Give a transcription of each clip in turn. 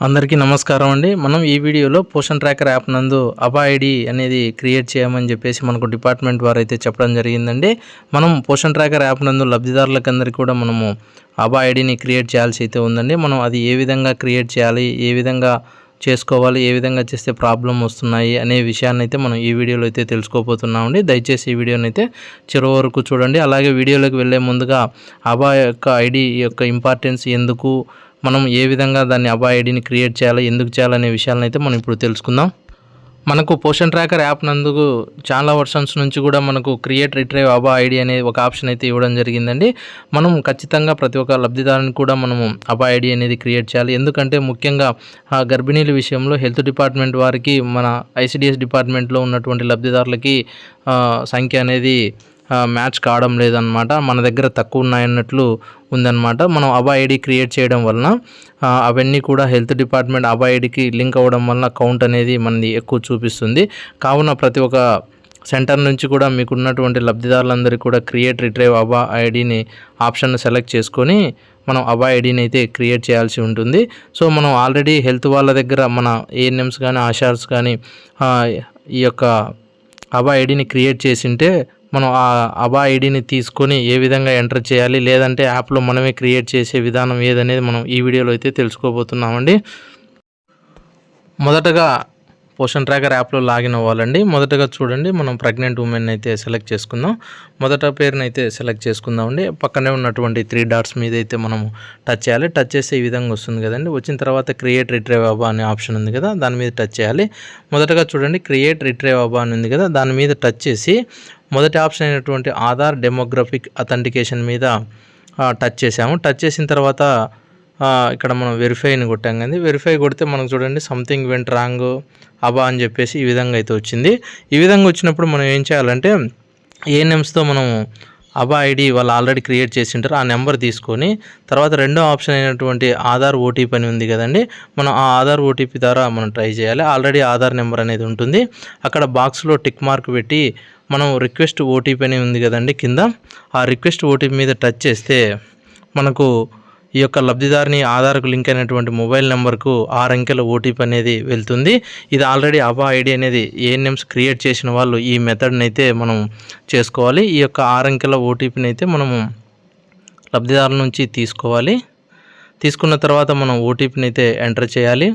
అందరికీ నమస్కారం అండి. మనం ఈ వీడియోలో పోషన్ ట్రాకర్ యాప్ నందు అబా ఐడి అనేది క్రియేట్ చేయమని చెప్పేసి మనకు డిపార్ట్మెంట్ వారు అయితే చెప్పడం జరిగిందండి. మనం పోషన్ ట్రాకర్ యాప్ నందు లబ్ధిదారులకు అందరికీ కూడా మనము అబా ఐడిని క్రియేట్ చేయాల్సి అయితే ఉందండి. మనం అది ఏ విధంగా క్రియేట్ చేయాలి ఏ విధంగా చేసుకోవాలి ఏ విధంగా చేస్తే ప్రాబ్లం వస్తున్నాయి అనే విషయాన్ని అయితే మనం ఈ వీడియోలో అయితే తెలుసుకోబోతున్నామండి. దయచేసి ఈ వీడియోని అయితే చివరి వరకు చూడండి. అలాగే వీడియోలోకి వెళ్ళే ముందుగా అబా యొక్క ఐడి యొక్క ఇంపార్టెన్స్ ఎందుకు మనం ఏ విధంగా దాన్ని అబా ఐడిని క్రియేట్ చేయాలి ఎందుకు చేయాలనే విషయాలను అయితే మనం ఇప్పుడు తెలుసుకుందాం. మనకు పోషన్ ట్రాకర్ యాప్ నందుకు చాలా వర్షన్స్ నుంచి కూడా మనకు క్రియేట్ రిట్రైవ్ అబా ఐడి అనే ఒక ఆప్షన్ అయితే ఇవ్వడం జరిగిందండి. మనం ఖచ్చితంగా ప్రతి ఒక్క లబ్ధిదారుని కూడా మనము అబా ఐడి అనేది క్రియేట్ చేయాలి. ఎందుకంటే ముఖ్యంగా ఆ గర్భిణీల విషయంలో హెల్త్ డిపార్ట్మెంట్ వారికి మన ఐసిడిఎస్ డిపార్ట్మెంట్లో ఉన్నటువంటి లబ్ధిదారులకి సంఖ్య అనేది మ్యాచ్ కావడం లేదనమాట మన దగ్గర తక్కువ ఉన్నాయన్నట్లు ఉందన్నమాట. మనం అబా ఐడి క్రియేట్ చేయడం వలన అవన్నీ కూడా హెల్త్ డిపార్ట్మెంట్ అబా ఐడికి లింక్ అవ్వడం వలన కౌంట్ అనేది మనది ఎక్కువ చూపిస్తుంది. కావున ప్రతి ఒక్క సెంటర్ నుంచి కూడా మీకున్నటువంటి లబ్ధిదారులందరికీ కూడా క్రియేట్ రిట్రైవ్ అబా ఐడిని ఆప్షన్ సెలెక్ట్ చేసుకొని మనం అబా ఐడిని అయితే క్రియేట్ చేయాల్సి ఉంటుంది. సో మనం ఆల్రెడీ హెల్త్ వాళ్ళ దగ్గర మన ఏఎన్ఎమ్స్ కానీ ఆషార్స్ కానీ ఈ యొక్క అబా ఐడిని క్రియేట్ చేసింటే మనం ఆ అబా ఐడిని తీసుకొని ఏ విధంగా ఎంటర్ చేయాలి లేదంటే యాప్లో మనమే క్రియేట్ చేసే విధానం ఏదనేది మనం ఈ వీడియోలో అయితే తెలుసుకోబోతున్నామండి. మొదటగా పోషన్ ట్రాకర్ యాప్లో లాగిన్ అవ్వాలండి. మొదటగా చూడండి మనం ప్రెగ్నెంట్ ఉమెన్ అయితే సెలెక్ట్ చేసుకుందాం. మొదట పేరుని అయితే సెలెక్ట్ చేసుకుందామండి. పక్కనే ఉన్నటువంటి త్రీ డాట్స్ మీద అయితే మనం టచ్ చేయాలి. టచ్ చేస్తే ఈ విధంగా వస్తుంది కదండి. వచ్చిన తర్వాత క్రియేట్ రిట్రైవ్ అబా అనే ఆప్షన్ ఉంది కదా దాని మీద టచ్ చేయాలి. మొదటగా చూడండి క్రియేట్ రిట్రైవ్ అబా అని ఉంది కదా దాని మీద టచ్ చేసి మొదటి ఆప్షన్ అయినటువంటి ఆధార్ డెమోగ్రఫిక్ అథెంటికేషన్ మీద టచ్ చేసాము టచ్ చేసిన తర్వాత ఇక్కడ మనం వెరిఫైని కొట్టాం కానీ వెరిఫై కొడితే మనకు చూడండి సంథింగ్ వెంట్ రాంగ్ అబా అని చెప్పేసి ఈ విధంగా అయితే వచ్చింది. ఈ విధంగా వచ్చినప్పుడు మనం ఏం చేయాలంటే ఏ నేమ్స్తో మనం అబా ఐడి వాళ్ళు ఆల్రెడీ క్రియేట్ చేసి ఉంటారు ఆ నెంబర్ తీసుకొని తర్వాత రెండో ఆప్షన్ అయినటువంటి ఆధార్ ఓటీపీ అని ఉంది కదండి. మనం ఆ ఆధార్ ఓటీపీ ద్వారా మనం ట్రై చేయాలి. ఆల్రెడీ ఆధార్ నెంబర్ అనేది ఉంటుంది. అక్కడ బాక్స్లో టిక్ మార్క్ పెట్టి మనం రిక్వెస్ట్ ఓటీపీ అని ఉంది కదండి కింద. ఆ రిక్వెస్ట్ ఓటీపీ మీద టచ్ చేస్తే మనకు ఈ యొక్క లబ్ధిదారుని ఆధార్కు లింక్ అయినటువంటి మొబైల్ నెంబర్కు ఆరు అంకెల ఓటీపీ అనేది వెళ్తుంది. ఇది ఆల్రెడీ అబా ఐడి అనేది ఏఎన్ఎమ్స్ క్రియేట్ చేసిన వాళ్ళు ఈ మెథడ్ని అయితే మనం చేసుకోవాలి. ఈ యొక్క ఆరు అంకెల ఓటీపీని అయితే మనము లబ్ధిదారుల నుంచి తీసుకోవాలి. తీసుకున్న తర్వాత మనం ఓటీపీని అయితే ఎంటర్ చేయాలి.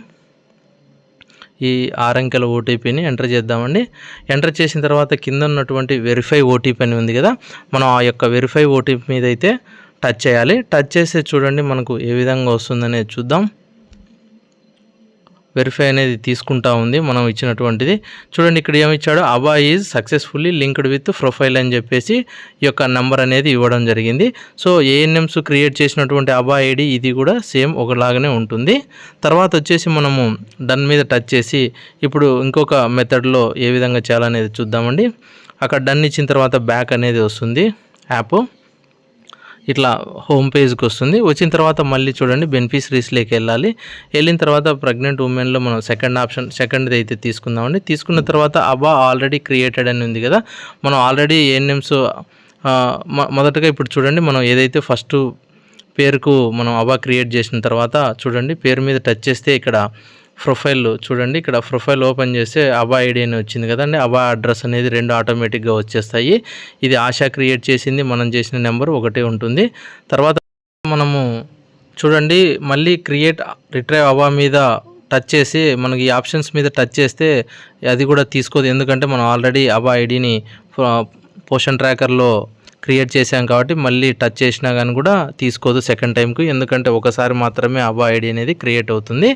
ఈ ఆరంకెల ఓటీపీని ఎంటర్ చేద్దామండి. ఎంటర్ చేసిన తర్వాత కింద ఉన్నటువంటి వెరిఫై ఓటీపీ అని ఉంది కదా మనం ఆ యొక్క వెరిఫై ఓటీపీ మీద అయితే టచ్ చేయాలి. టచ్ చేస్తే చూడండి మనకు ఏ విధంగా వస్తుందనేది చూద్దాం. వెరిఫై అనేది తీసుకుంటా ఉంది. మనం ఇచ్చినటువంటిది. చూడండి ఇక్కడ ఏమి ఇచ్చాడు ABHA is successfully linked with profile అని చెప్పేసి ఈ యొక్క నెంబర్ అనేది ఇవ్వడం జరిగింది. సో ఏఎన్ఎమ్స్ క్రియేట్ చేసినటువంటి అబా ఐడి ఇది కూడా సేమ్ ఒకలాగానే ఉంటుంది. తర్వాత వచ్చేసి మనము డన్ మీద టచ్ చేసి ఇప్పుడు ఇంకొక మెథడ్లో ఏ విధంగా చేయాలనేది చూద్దామండి. అక్కడ డన్ ఇచ్చిన తర్వాత బ్యాక్ అనేది వస్తుంది. యాప్ ఇట్లా హోమ్ పేజ్కి వస్తుంది. వచ్చిన తర్వాత మళ్ళీ చూడండి బెనిఫిషరీస్లోకి వెళ్ళాలి. వెళ్ళిన తర్వాత ప్రెగ్నెంట్ ఉమెన్లో మనం సెకండ్ ఆప్షన్ సెకండ్ది అయితే తీసుకుందామండి. తీసుకున్న తర్వాత అబా ఆల్రెడీ క్రియేటెడ్ అని ఉంది కదా. మనం ఆల్రెడీ ఏఎన్ఎమ్స్ మొదటగా ఇప్పుడు చూడండి మనం ఏదైతే ఫస్ట్ పేరుకు మనం అబా క్రియేట్ చేసిన తర్వాత చూడండి పేరు మీద టచ్ చేస్తే ఇక్కడ ప్రొఫైల్ చూడండి. ఇక్కడ ప్రొఫైల్ ఓపెన్ చేస్తే అబా ఐడి అని వచ్చింది కదండి. అబా అడ్రస్ అనేది రెండు ఆటోమేటిక్గా వచ్చేస్తాయి. ఇది ఆశా క్రియేట్ చేసింది. మనం చేసిన నెంబర్ ఒకటే ఉంటుంది. తర్వాత మనము చూడండి. మళ్ళీ క్రియేట్ రిట్రైవ్ అబా మీద టచ్ చేసి మనకి ఈ ఆప్షన్స్ మీద టచ్ చేస్తే అది కూడా తీసుకోదు. ఎందుకంటే మనం ఆల్రెడీ అబా ఐడిని పోషన్ ట్రాకర్లో క్రియేట్ చేశాం కాబట్టి మళ్ళీ టచ్ చేసినా కానీ కూడా తీసుకోదు సెకండ్ టైంకి ఎందుకంటే ఒకసారి మాత్రమే అబా ఐడి అనేది క్రియేట్ అవుతుంది.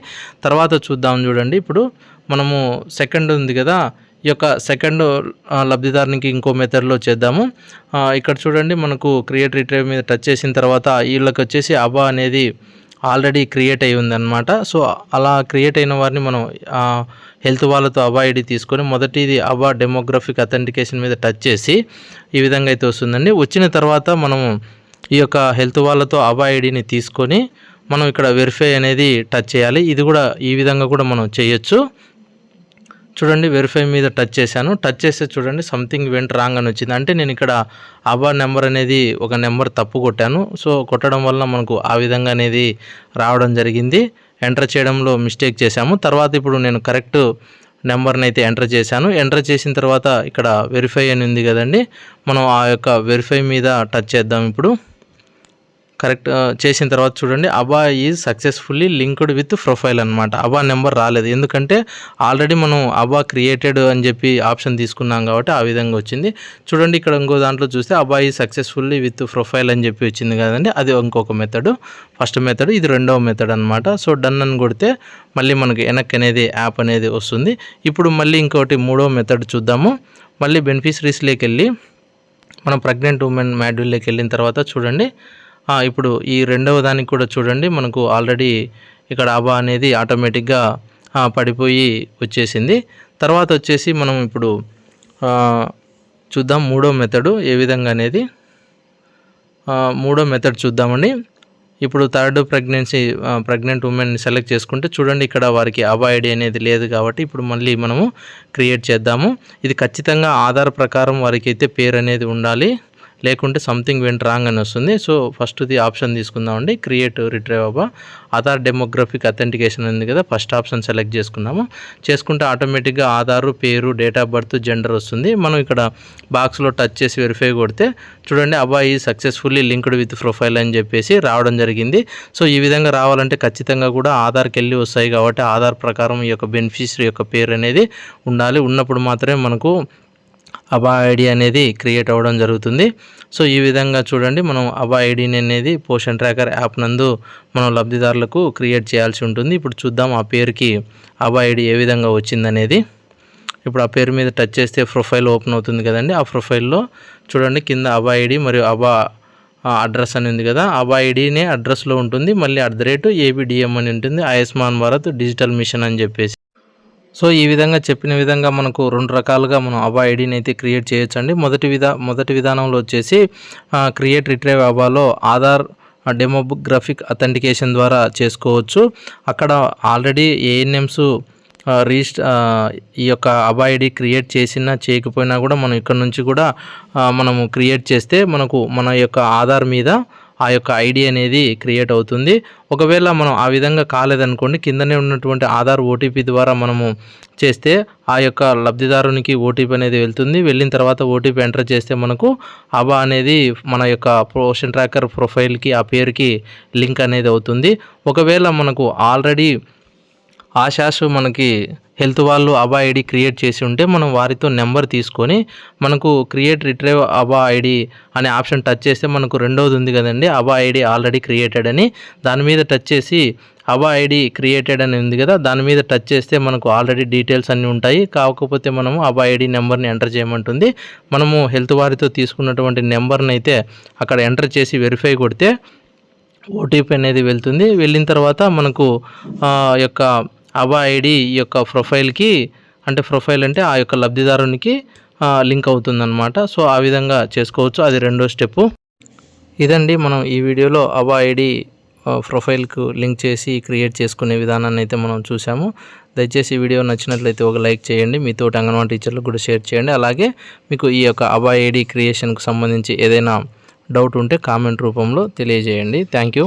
తర్వాత చూద్దాం చూడండి. ఇప్పుడు మనము సెకండ్ ఉంది కదా. ఈ యొక్క సెకండ్ లబ్ధిదారునికి ఇంకో మెథడ్లో చేద్దాము. ఇక్కడ చూడండి మనకు క్రియేట్ రిట్రైవ్ మీద టచ్ చేసిన తర్వాత వీళ్ళకి వచ్చేసి అబా అనేది ఆల్రెడీ క్రియేట్ అయి ఉందన్నమాట. సో అలా క్రియేట్ అయిన వారిని మనం హెల్త్ వాళ్ళతో అబా ఐడి తీసుకొని మొదటిది అబా డెమోగ్రఫిక్ అథెంటికేషన్ మీద టచ్ చేసి ఈ విధంగా అయితే వస్తుందండి. వచ్చిన తర్వాత మనము ఈ యొక్క హెల్త్ వాళ్ళతో అబా ఐడిని తీసుకొని మనం ఇక్కడ వెరిఫై అనేది టచ్ చేయాలి. ఇది కూడా ఈ విధంగా కూడా మనం చేయొచ్చు. చూడండి వెరిఫై మీద టచ్ చేశాను. టచ్ చేస్తే చూడండి సంథింగ్ వెంట రాంగ్ అని వచ్చింది. అంటే నేను ఇక్కడ అబా నెంబర్ అనేది ఒక నెంబర్ తప్పు కొట్టాను. సో కొట్టడం వల్ల మనకు ఆ విధంగా అనేది రావడం జరిగింది. ఎంటర్ చేయడంలో మిస్టేక్ చేశాము. తర్వాత ఇప్పుడు నేను కరెక్ట్ నెంబర్ని అయితే ఎంటర్ చేశాను. ఎంటర్ చేసిన తర్వాత ఇక్కడ వెరిఫై అని ఉంది కదండి. మనం ఆ యొక్క వెరిఫై మీద టచ్ చేద్దాం ఇప్పుడు. కరెక్ట్ చేసిన తర్వాత చూడండి ABHA is successfully linked with profile అనమాట అబా నెంబర్ రాలేదు. ఎందుకంటే ఆల్రెడీ మనం అబా క్రియేటెడ్ అని చెప్పి ఆప్షన్ తీసుకున్నాం కాబట్టి ఆ విధంగా వచ్చింది. చూడండి ఇక్కడ ఇంకో దాంట్లో చూస్తే అబా ఈజ్ సక్సెస్ఫుల్లీ విత్ ప్రొఫైల్ అని చెప్పి వచ్చింది కదండి. అది ఇంకొక మెథడ్. ఫస్ట్ మెథడ్ ఇది రెండవ మెథడ్ అనమాట సో డన్ అని కొడితే మళ్ళీ మనకి వెనక్కి అనేది యాప్ అనేది వస్తుంది. ఇప్పుడు మళ్ళీ ఇంకోటి మూడో మెథడ్ చూద్దాము. మళ్ళీ బెనిఫిషరీస్లోకి వెళ్ళి మనం ప్రెగ్నెంట్ ఉమెన్ మాడ్యూల్లోకి వెళ్ళిన తర్వాత చూడండి ఇప్పుడు ఈ రెండవ దానికి కూడా చూడండి మనకు ఆల్రెడీ ఇక్కడ అబా అనేది ఆటోమేటిక్గా పడిపోయి వచ్చేసింది. తర్వాత వచ్చేసి మనం ఇప్పుడు చూద్దాం మూడో మెథడు ఏ విధంగా అనేది. మూడో మెథడ్ చూద్దామండి. ఇప్పుడు third pregnancy pregnant women select చేసుకుంటే చూడండి ఇక్కడ వారికి అబాయిడ్ అనేది లేదు కాబట్టి ఇప్పుడు మళ్ళీ మనము క్రియేట్ చేద్దాము. ఇది ఖచ్చితంగా ఆధార్ ప్రకారం వారికి అయితే పేరు అనేది ఉండాలి. లేకుంటే సంథింగ్ వెంట్ రాంగ్ అని వస్తుంది. సో ఫస్ట్ది ఆప్షన్ తీసుకుందామండి. క్రియేట్ రిట్రైవ్ అవ్వ ఆధార్ డెమోగ్రఫిక్ అథెంటికేషన్ ఉంది కదా ఫస్ట్ ఆప్షన్ సెలెక్ట్ చేసుకున్నాము చేసుకుంటే ఆటోమేటిక్గా ఆధారు పేరు డేట్ ఆఫ్ బర్త్ జెండర్ వస్తుంది. మనం ఇక్కడ బాక్స్లో టచ్ చేసి వెరిఫై కొడితే చూడండి అబ్బాయి సక్సెస్ఫుల్లీ లింక్డ్ విత్ ప్రొఫైల్ అని చెప్పేసి రావడం జరిగింది. సో ఈ విధంగా రావాలంటే ఖచ్చితంగా కూడా ఆధార్కి వెళ్ళి వస్తాయి కాబట్టి ఆధార్ ప్రకారం ఈ యొక్క బెనిఫిషరీ యొక్క పేరు అనేది ఉండాలి. ఉన్నప్పుడు మాత్రమే మనకు అబా ఐడి అనేది క్రియేట్ అవ్వడం జరుగుతుంది. సో ఈ విధంగా చూడండి మనం అబా ఐడిని అనేది పోషన్ ట్రాకర్ యాప్ నందు మనం లబ్ధిదారులకు క్రియేట్ చేయాల్సి ఉంటుంది. ఇప్పుడు చూద్దాం ఆ పేరుకి అబా ఐడి ఏ విధంగా వచ్చిందనేది. ఇప్పుడు ఆ పేరు మీద టచ్ చేస్తే ప్రొఫైల్ ఓపెన్ అవుతుంది కదండి. ఆ ప్రొఫైల్లో చూడండి కింద అబా ఐడి మరియు అబా అడ్రస్ అని ఉంది కదా. అబా ఐడినే అడ్రస్లో ఉంటుంది. మళ్ళీ అట్ ద రేటు ఏబిడిఎం అని ఉంటుంది. ఆయుష్మాన్ భారత్ డిజిటల్ మిషన్ అని చెప్పేసి. సో ఈ విధంగా చెప్పిన విధంగా మనకు రెండు రకాలుగా మనం అబా ఐడిని అయితే క్రియేట్ చేయొచ్చండి. మొదటి విధా మొదటి విధానంలో వచ్చేసి క్రియేట్ రిట్రైవ్ అబాలో ఆధార్ డెమోగ్రఫిక్ అథెంటికేషన్ ద్వారా చేసుకోవచ్చు. అక్కడ ఆల్రెడీ ఏఎన్ఎమ్స్ రిజిస్ట్ ఈ యొక్క అబా ఐడి క్రియేట్ చేసినా చేయకపోయినా కూడా మనం ఇక్కడ నుంచి కూడా మనము క్రియేట్ చేస్తే మనకు మన యొక్క ఆధార్ మీద ఆ యొక్క ఐడి అనేది క్రియేట్ అవుతుంది. ఒకవేళ మనం ఆ విధంగా కాలేదనుకోండి కిందనే ఉన్నటువంటి ఆధార్ ఓటీపీ ద్వారా మనము చేస్తే ఆ యొక్క లబ్ధిదారునికి ఓటీపీ అనేది వెళ్తుంది. వెళ్ళిన తర్వాత ఓటీపీ ఎంటర్ చేస్తే మనకు అబా అనేది మన యొక్క పోషన్ ట్రాకర్ ప్రొఫైల్కి ఆ పేరుకి లింక్ అనేది అవుతుంది. ఒకవేళ మనకు ఆల్రెడీ ఆశాసు మనకి హెల్త్ వాళ్ళు అబా ఐడి క్రియేట్ చేసి ఉంటే మనం వారితో నెంబర్ తీసుకొని మనకు క్రియేట్ రిట్రైవ్ అబా ఐడి అనే ఆప్షన్ టచ్ చేస్తే మనకు రెండవది ఉంది కదండి. అబా ఐడి ఆల్రెడీ క్రియేటెడ్ అని. దాని మీద టచ్ చేసి అబా ఐడి క్రియేటెడ్ అని ఉంది కదా దాని మీద టచ్ చేస్తే మనకు ఆల్రెడీ డీటెయిల్స్ అన్నీ ఉంటాయి. కాకపోతే మనము అబా ఐడి నెంబర్ని ఎంటర్ చేయమంటుంది. మనము హెల్త్ వారితో తీసుకున్నటువంటి నెంబర్ని అయితే అక్కడ ఎంటర్ చేసి వెరిఫై కొడితే ఓటీపీ అనేది వెళ్తుంది. వెళ్ళిన తర్వాత మనకు యొక్క అబా ఐడి ఈ యొక్క ప్రొఫైల్కి అంటే ప్రొఫైల్ అంటే ఆ యొక్క లబ్ధిదారునికి లింక్ అవుతుందన్నమాట. సో ఆ విధంగా చేసుకోవచ్చు. అది రెండో స్టెప్పు ఇదండి మనం ఈ వీడియోలో అబా ఐడి ప్రొఫైల్కు లింక్ చేసి క్రియేట్ చేసుకునే విధానాన్ని అయితే మనం చూసాము దయచేసి వీడియో నచ్చినట్లయితే ఒక లైక్ చేయండి. మీతో అంగన్వాడీ టీచర్లకు కూడా షేర్ చేయండి. అలాగే మీకు ఈ యొక్క అబా ఐడి క్రియేషన్కు సంబంధించి ఏదైనా డౌట్ ఉంటే కామెంట్ రూపంలో తెలియజేయండి. Thank you.